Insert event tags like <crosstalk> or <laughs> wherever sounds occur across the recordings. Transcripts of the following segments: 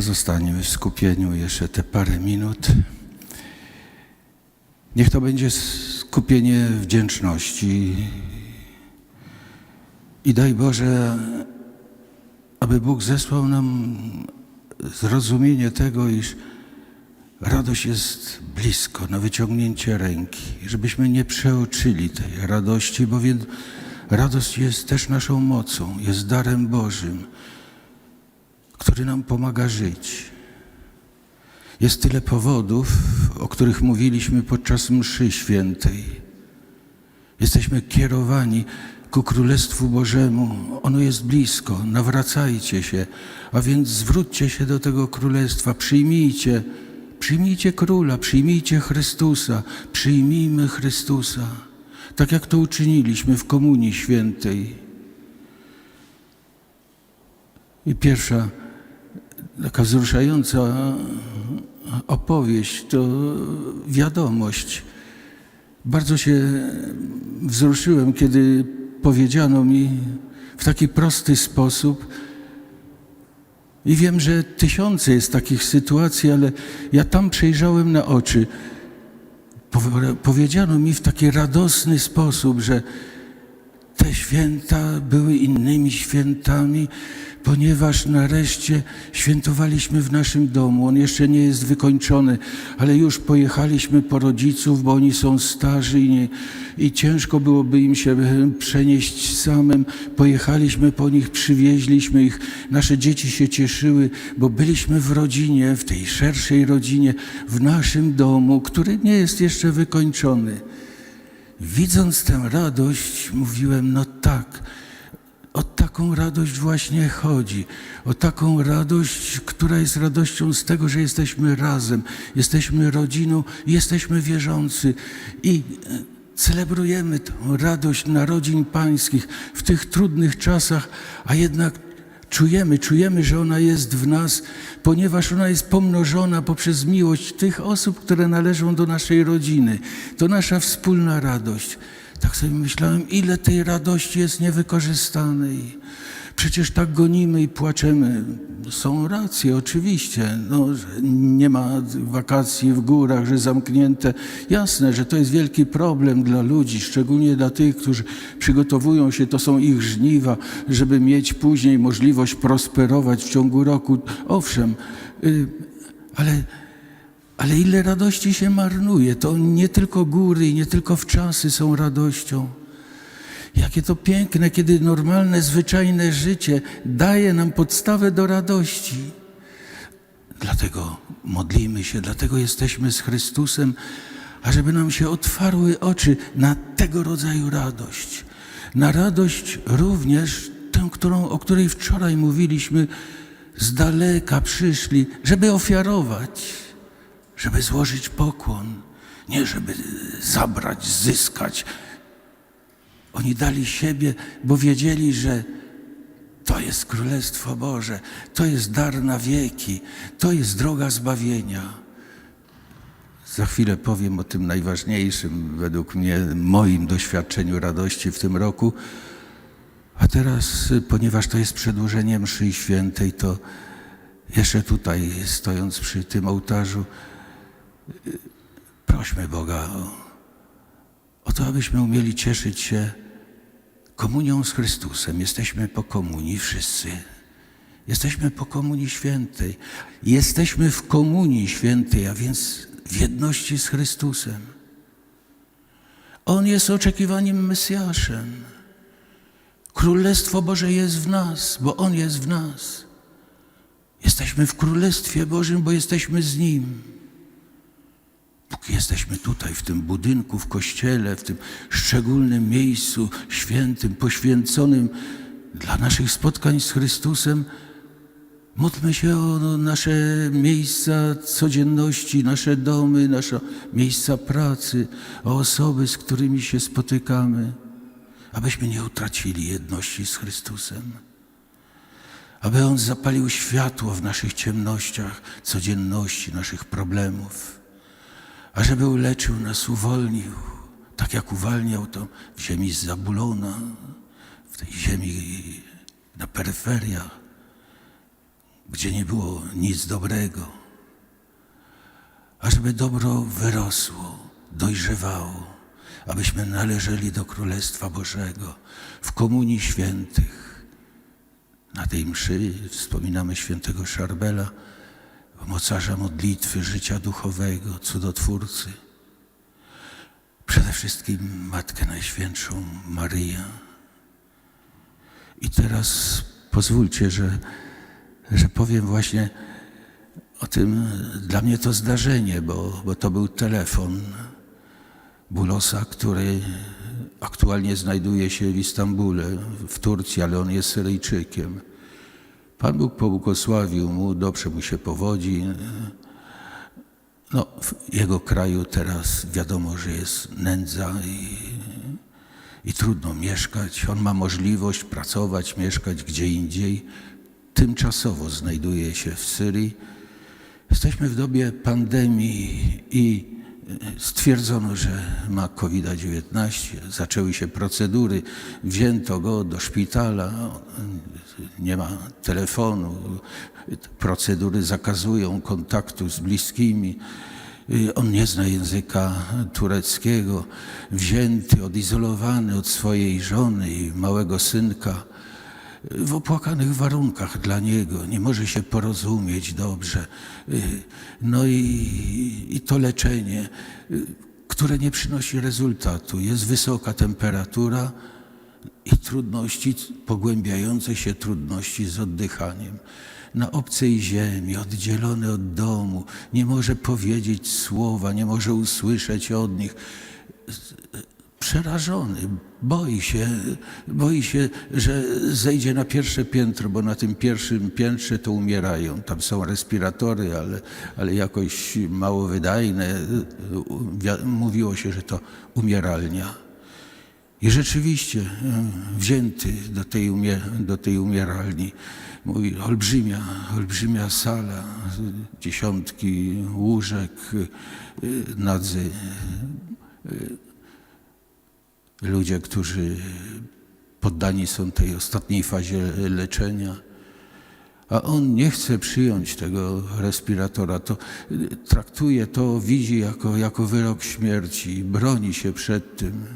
Pozostaniemy w skupieniu jeszcze te parę minut. Niech to będzie skupienie wdzięczności. I daj Boże, aby Bóg zesłał nam zrozumienie tego, iż radość jest blisko, na wyciągnięcie ręki, żebyśmy nie przeoczyli tej radości, bowiem radość jest też naszą mocą, jest darem Bożym, który nam pomaga żyć. Jest tyle powodów, o których mówiliśmy podczas mszy świętej. Jesteśmy kierowani ku Królestwu Bożemu. Ono jest blisko. Nawracajcie się, a więc zwróćcie się do tego Królestwa. Przyjmijcie, przyjmijcie Króla, przyjmijcie Chrystusa. Przyjmijmy Chrystusa. Tak jak to uczyniliśmy w Komunii Świętej. I pierwsza taka wzruszająca opowieść to wiadomość. Bardzo się wzruszyłem, kiedy powiedziano mi w taki prosty sposób. I wiem, że tysiące jest takich sytuacji, ale ja tam przejrzałem na oczy. Powiedziano mi w taki radosny sposób, że te święta były innymi świętami, ponieważ nareszcie świętowaliśmy w naszym domu. On jeszcze nie jest wykończony, ale już pojechaliśmy po rodziców, bo oni są starzy i, nie, i ciężko byłoby im się przenieść samym. Pojechaliśmy po nich, przywieźliśmy ich. Nasze dzieci się cieszyły, bo byliśmy w rodzinie, w tej szerszej rodzinie, w naszym domu, który nie jest jeszcze wykończony. Widząc tę radość, mówiłem: No tak, o taką radość właśnie chodzi. O taką radość, która jest radością z tego, że jesteśmy razem, jesteśmy rodziną, jesteśmy wierzący i celebrujemy tę radość narodzin pańskich w tych trudnych czasach, a jednak czujemy, czujemy, że ona jest w nas, ponieważ ona jest pomnożona poprzez miłość tych osób, które należą do naszej rodziny. To nasza wspólna radość. Tak sobie myślałem, ile tej radości jest niewykorzystanej. Przecież tak gonimy i płaczemy. Są racje, oczywiście. No, nie ma wakacji w górach, że zamknięte. Jasne, że to jest wielki problem dla ludzi, szczególnie dla tych, którzy przygotowują się, to są ich żniwa, żeby mieć później możliwość prosperować w ciągu roku. Owszem, y, ale ale ile radości się marnuje. To nie tylko góry i nie tylko wczasy są radością. Jakie to piękne, kiedy normalne, zwyczajne życie daje nam podstawę do radości. Dlatego modlimy się, dlatego jesteśmy z Chrystusem, ażeby nam się otwarły oczy na tego rodzaju radość. Na radość również tę, którą, o której wczoraj mówiliśmy, z daleka przyszli, żeby ofiarować żeby złożyć pokłon, nie żeby zabrać, zyskać. Oni dali siebie, bo wiedzieli, że to jest Królestwo Boże, to jest dar na wieki, to jest droga zbawienia. Za chwilę powiem o tym najważniejszym, według mnie, moim doświadczeniu radości w tym roku. A teraz, ponieważ to jest przedłużenie mszy świętej, to jeszcze tutaj, stojąc przy tym ołtarzu, Prośmy Boga o, o to, abyśmy umieli cieszyć się komunią z Chrystusem. Jesteśmy po komunii wszyscy. Jesteśmy po komunii świętej. Jesteśmy w komunii świętej, a więc w jedności z Chrystusem. On jest oczekiwanym Mesjaszem. Królestwo Boże jest w nas, bo On jest w nas. Jesteśmy w Królestwie Bożym, bo jesteśmy z Nim. Póki jesteśmy tutaj, w tym budynku, w kościele, w tym szczególnym miejscu świętym, poświęconym dla naszych spotkań z Chrystusem, módlmy się o nasze miejsca codzienności, nasze domy, nasze miejsca pracy, o osoby, z którymi się spotykamy, abyśmy nie utracili jedności z Chrystusem. Aby On zapalił światło w naszych ciemnościach codzienności, naszych problemów ażeby uleczył nas, uwolnił, tak jak uwalniał to w ziemi Zabulona, w tej ziemi na peryferiach, gdzie nie było nic dobrego, ażeby dobro wyrosło, dojrzewało, abyśmy należeli do Królestwa Bożego w komunii świętych. Na tej mszy wspominamy świętego Szarbela, mocarza modlitwy, życia duchowego, cudotwórcy. Przede wszystkim Matkę Najświętszą Maryję. I teraz pozwólcie, że, że powiem właśnie o tym, dla mnie to zdarzenie, bo, bo to był telefon Bulosa, który aktualnie znajduje się w Istambule, w Turcji, ale on jest Syryjczykiem. Pan Bóg pobłogosławił mu, dobrze mu się powodzi. No, w jego kraju teraz wiadomo, że jest nędza i, i trudno mieszkać. On ma możliwość pracować, mieszkać gdzie indziej. Tymczasowo znajduje się w Syrii. Jesteśmy w dobie pandemii i stwierdzono, że ma COVID-19. Zaczęły się procedury, wzięto go do szpitala, nie ma telefonu, procedury zakazują kontaktu z bliskimi. On nie zna języka tureckiego, wzięty, odizolowany od swojej żony i małego synka w opłakanych warunkach dla niego, nie może się porozumieć dobrze. No i, i to leczenie, które nie przynosi rezultatu. Jest wysoka temperatura i trudności, pogłębiające się trudności z oddychaniem. Na obcej ziemi, oddzielony od domu, nie może powiedzieć słowa, nie może usłyszeć od nich przerażony, boi się, boi się, że zejdzie na pierwsze piętro, bo na tym pierwszym piętrze to umierają. Tam są respiratory, ale, ale jakoś mało wydajne. Wi- Mówiło się, że to umieralnia. I rzeczywiście e, wzięty do tej, do tej umieralni, mówi, olbrzymia, olbrzymia sala, dziesiątki łóżek, e, nadzy ludzie, którzy poddani są tej ostatniej fazie leczenia, a on nie chce przyjąć tego respiratora, to traktuje to, widzi jako, jako wyrok śmierci, broni się przed tym.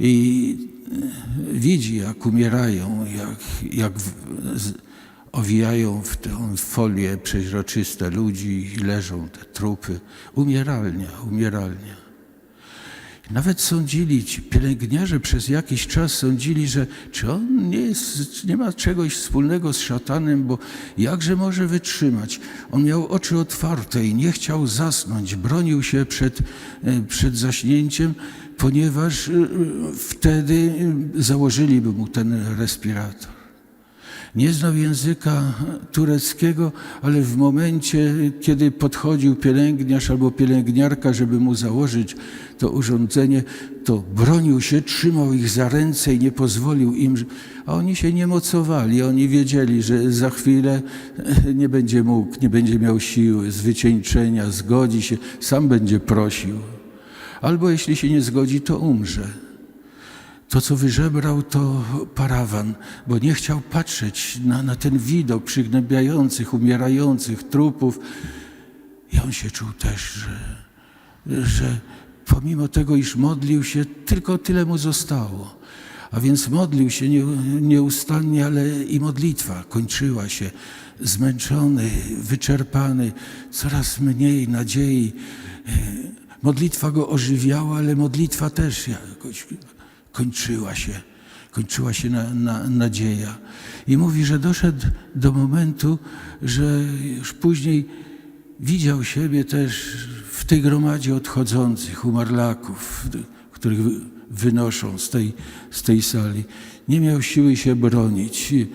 I widzi, jak umierają, jak, jak owijają w tę folię przeźroczyste ludzi i leżą te trupy. Umieralnia, umieralnia. Nawet sądzili, ci pielęgniarze przez jakiś czas sądzili, że czy on nie, jest, nie ma czegoś wspólnego z szatanem, bo jakże może wytrzymać. On miał oczy otwarte i nie chciał zasnąć, bronił się przed, e, przed zaśnięciem, ponieważ e, wtedy e, założyliby mu ten respirator. Nie znał języka tureckiego, ale w momencie, kiedy podchodził pielęgniarz albo pielęgniarka, żeby mu założyć to urządzenie, to bronił się, trzymał ich za ręce i nie pozwolił im, a oni się nie mocowali. Oni wiedzieli, że za chwilę <laughs> nie będzie mógł, nie będzie miał siły, zwycieńczenia, zgodzi się, sam będzie prosił. Albo jeśli się nie zgodzi, to umrze. To, co wyżebrał, to parawan, bo nie chciał patrzeć na, na ten widok przygnębiających, umierających trupów. I on się czuł też, że, że pomimo tego, iż modlił się, tylko tyle mu zostało. A więc modlił się nie, nieustannie, ale i modlitwa kończyła się. Zmęczony, wyczerpany, coraz mniej nadziei. Modlitwa go ożywiała, ale modlitwa też jakoś kończyła się, kończyła się na, na, nadzieja. I mówi, że doszedł do momentu, że już później widział siebie też w tej gromadzie odchodzących umarlaków, których wynoszą z tej, z tej sali. Nie miał siły się bronić. I,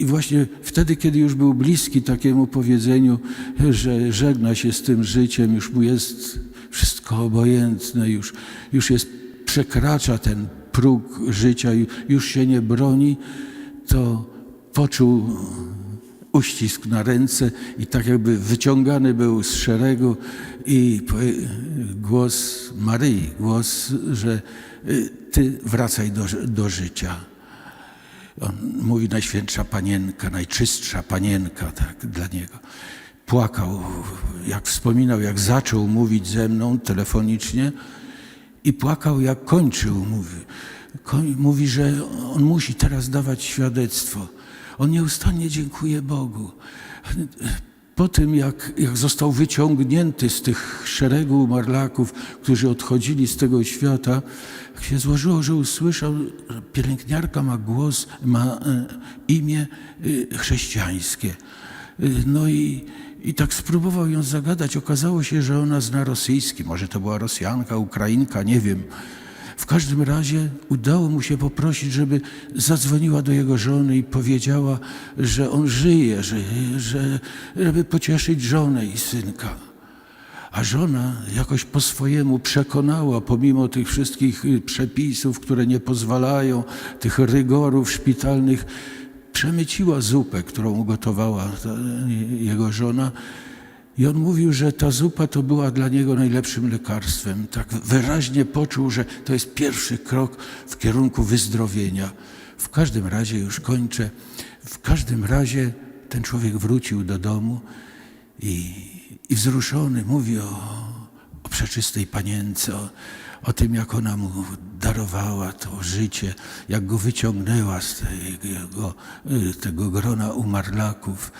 i, właśnie wtedy, kiedy już był bliski takiemu powiedzeniu, że żegna się z tym życiem, już mu jest wszystko obojętne, już, już jest przekracza ten próg życia już się nie broni, to poczuł uścisk na ręce i tak jakby wyciągany był z szeregu i głos Maryi, głos, że ty wracaj do, do życia. On mówi Najświętsza Panienka, Najczystsza Panienka, tak, dla niego. Płakał, jak wspominał, jak zaczął mówić ze mną telefonicznie i płakał, jak kończył. Mówi, mówi że on musi teraz dawać świadectwo. On nieustannie dziękuje Bogu. Po tym, jak, jak został wyciągnięty z tych szeregu umarlaków, którzy odchodzili z tego świata, jak się złożyło, że usłyszał, że pielęgniarka ma głos, ma e, imię e, chrześcijańskie. E, No i, i tak spróbował ją zagadać. Okazało się, że ona zna rosyjski. Może to była Rosjanka, Ukrainka, nie wiem. W każdym razie udało mu się poprosić, żeby zadzwoniła do jego żony i powiedziała, że on żyje, że, że, żeby pocieszyć żonę i synka. A żona jakoś po swojemu przekonała, pomimo tych wszystkich przepisów, które nie pozwalają, tych rygorów szpitalnych, przemyciła zupę, którą ugotowała ta, jego żona. I on mówił, że ta zupa to była dla niego najlepszym lekarstwem. Tak wyraźnie poczuł, że to jest pierwszy krok w kierunku wyzdrowienia. W każdym razie, już kończę, w każdym razie ten człowiek wrócił do domu i, i wzruszony mówi o, o przeczystej panience, o, o tym, jak ona mu darowała to życie, jak go wyciągnęła z tego, y, tego grona umarlaków.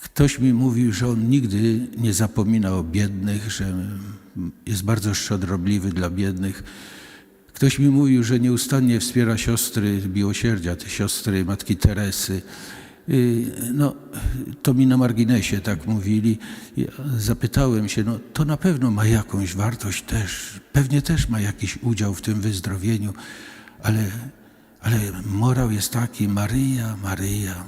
Ktoś mi mówił, że on nigdy nie zapomina o biednych, że jest bardzo szczodrobliwy dla biednych. Ktoś mi mówił, że nieustannie wspiera siostry miłosierdzia, te siostry Matki Teresy. Y, No, to mi na marginesie tak mówili. Ja zapytałem się, no to na pewno ma jakąś wartość też, pewnie też ma jakiś udział w tym wyzdrowieniu, ale, ale morał jest taki, Maryja, Maryja,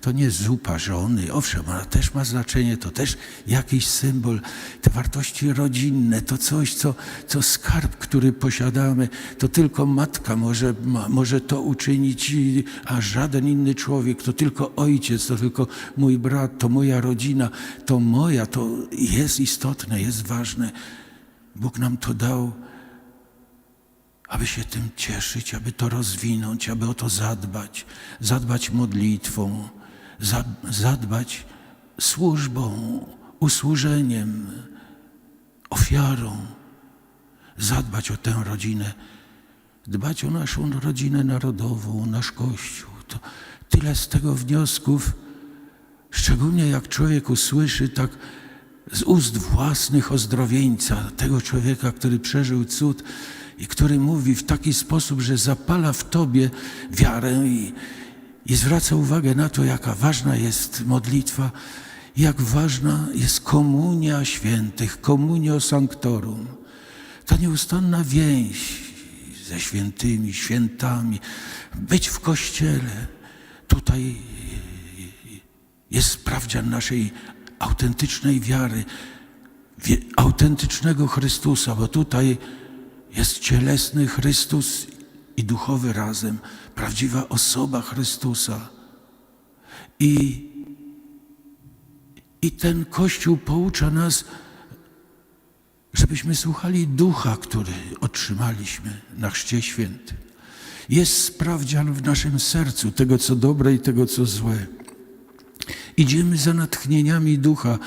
to nie zupa żony, owszem, ona też ma znaczenie, to też jakiś symbol, te wartości rodzinne, to coś, co, co skarb, który posiadamy, to tylko matka może, ma, może to uczynić, a żaden inny człowiek, to tylko ojciec, to tylko mój brat, to moja rodzina, to moja, to jest istotne, jest ważne. Bóg nam to dał aby się tym cieszyć, aby to rozwinąć, aby o to zadbać, zadbać modlitwą, za- zadbać służbą, usłużeniem, ofiarą, zadbać o tę rodzinę, dbać o naszą rodzinę narodową, nasz Kościół. To tyle z tego wniosków, szczególnie jak człowiek usłyszy tak z ust własnych ozdrowieńca, tego człowieka, który przeżył cud i który mówi w taki sposób, że zapala w tobie wiarę i, i zwraca uwagę na to, jaka ważna jest modlitwa, jak ważna jest komunia świętych, komunio sanctorum. Ta nieustanna więź ze świętymi, świętami, być w kościele. Tutaj jest sprawdzian naszej autentycznej wiary, autentycznego Chrystusa, bo tutaj jest cielesny Chrystus i duchowy razem, prawdziwa osoba Chrystusa. I, I ten Kościół poucza nas, żebyśmy słuchali ducha, który otrzymaliśmy na Chrzcie Świętym. Jest sprawdzian w naszym sercu tego, co dobre i tego, co złe. Idziemy za natchnieniami ducha.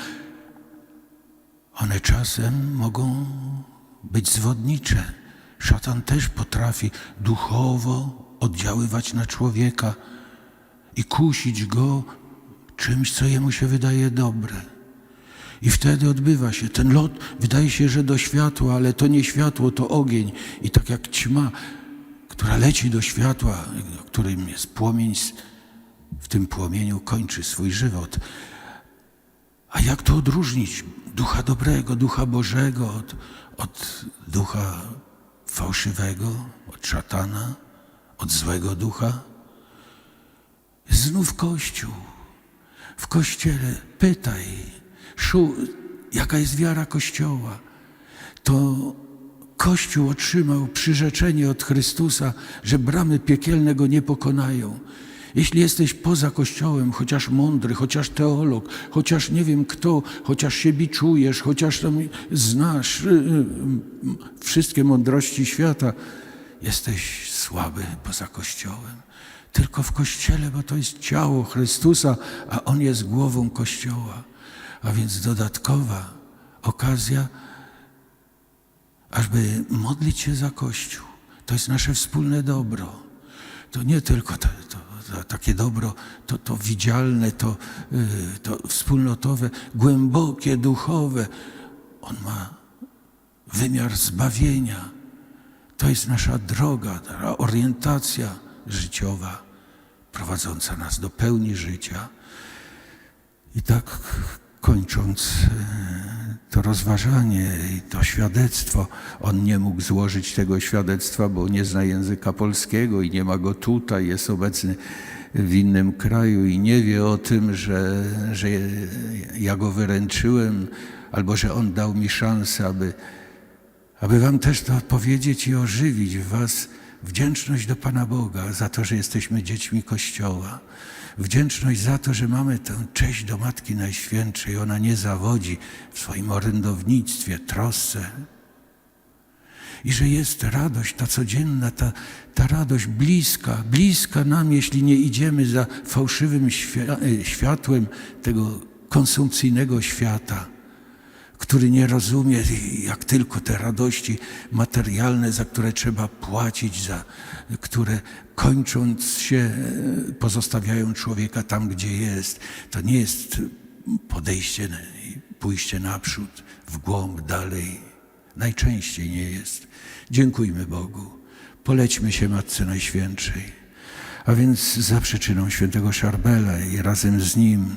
One czasem mogą być zwodnicze. Szatan też potrafi duchowo oddziaływać na człowieka i kusić go czymś, co jemu się wydaje dobre. I wtedy odbywa się ten lot, wydaje się, że do światła, ale to nie światło, to ogień. I tak jak ćma, która leci do światła, którym jest płomień, w tym płomieniu kończy swój żywot. A jak to odróżnić ducha dobrego, ducha Bożego od, od ducha fałszywego, od szatana, od złego ducha? Znów Kościół. W Kościele pytaj, szu, jaka jest wiara Kościoła. To Kościół otrzymał przyrzeczenie od Chrystusa, że bramy piekielne go nie pokonają. Jeśli jesteś poza Kościołem, chociaż mądry, chociaż teolog, chociaż nie wiem kto, chociaż się biczujesz, chociaż tam znasz y, y, wszystkie mądrości świata, jesteś słaby poza Kościołem. tylko w Kościele, bo to jest ciało Chrystusa, a On jest głową Kościoła. A więc dodatkowa okazja, ażby modlić się za Kościół. To jest nasze wspólne dobro. To nie tylko to, to, takie dobro, to, to widzialne, to, y, to wspólnotowe, głębokie, duchowe. On ma wymiar zbawienia. To jest nasza droga, ta orientacja życiowa, prowadząca nas do pełni życia. I tak kończąc e, to rozważanie i to świadectwo, on nie mógł złożyć tego świadectwa, bo nie zna języka polskiego i nie ma go tutaj, jest obecny w innym kraju i nie wie o tym, że, że ja go wyręczyłem, albo że on dał mi szansę, aby, aby wam też to powiedzieć i ożywić w was wdzięczność do Pana Boga za to, że jesteśmy dziećmi Kościoła. Wdzięczność za to, że mamy tę cześć do Matki Najświętszej. Ona nie zawodzi w swoim orędownictwie, trosce. I że jest radość, ta codzienna, ta, ta radość bliska, bliska nam, jeśli nie idziemy za fałszywym e, światłem tego konsumpcyjnego świata który nie rozumie, jak tylko te radości materialne, za które trzeba płacić, za które kończąc się e, pozostawiają człowieka tam, gdzie jest. To nie jest podejście, pójście naprzód, w głąb, dalej. Najczęściej nie jest. Dziękujmy Bogu. Polećmy się Matce Najświętszej. A więc za przyczyną świętego Szarbela i razem z nim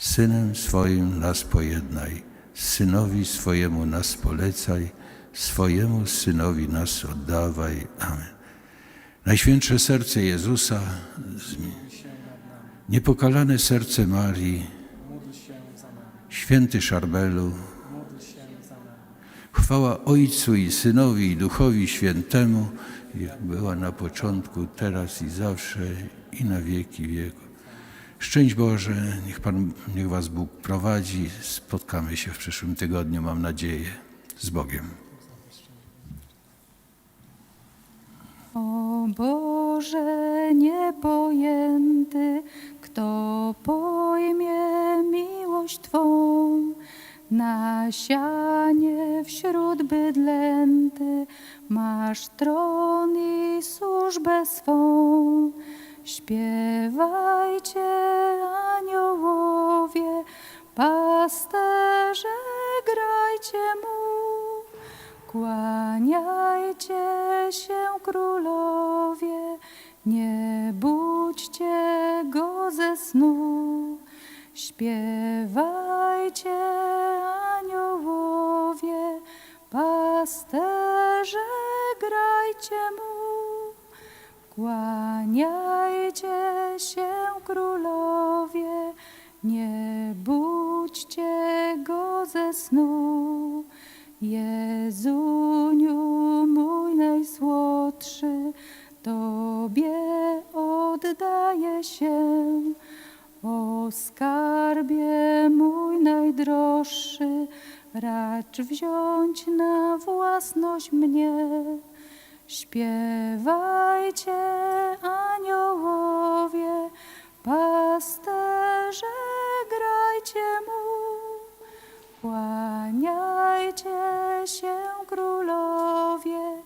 Synem swoim nas pojednaj, synowi swojemu nas polecaj, swojemu synowi nas oddawaj. Amen. Najświętsze serce Jezusa, niepokalane serce Marii, święty Szarbelu, chwała Ojcu i Synowi i Duchowi Świętemu, jak była na początku, teraz i zawsze i na wieki wieków. Szczęść Boże, niech Pan, niech Was Bóg prowadzi. Spotkamy się w przyszłym tygodniu, mam nadzieję. Z Bogiem. O Boże niepojęty, kto pojmie miłość Twą, na sianie wśród bydlęty masz tron i służbę swą. Śpiewajcie aniołowie, pasterze grajcie mu. Kłaniajcie się królowie, nie budźcie go ze snu. Śpiewajcie aniołowie, pasterze grajcie mu. Kłaniajcie się królowie, nie budźcie go ze snu. Jezuniu mój najsłodszy, Tobie oddaję się. O skarbie mój najdroższy, racz wziąć na własność mnie. Śpiewajcie aniołowie, pasterze grajcie mu. Kłaniajcie się królowie,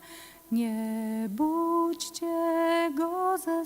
nie budźcie go ze.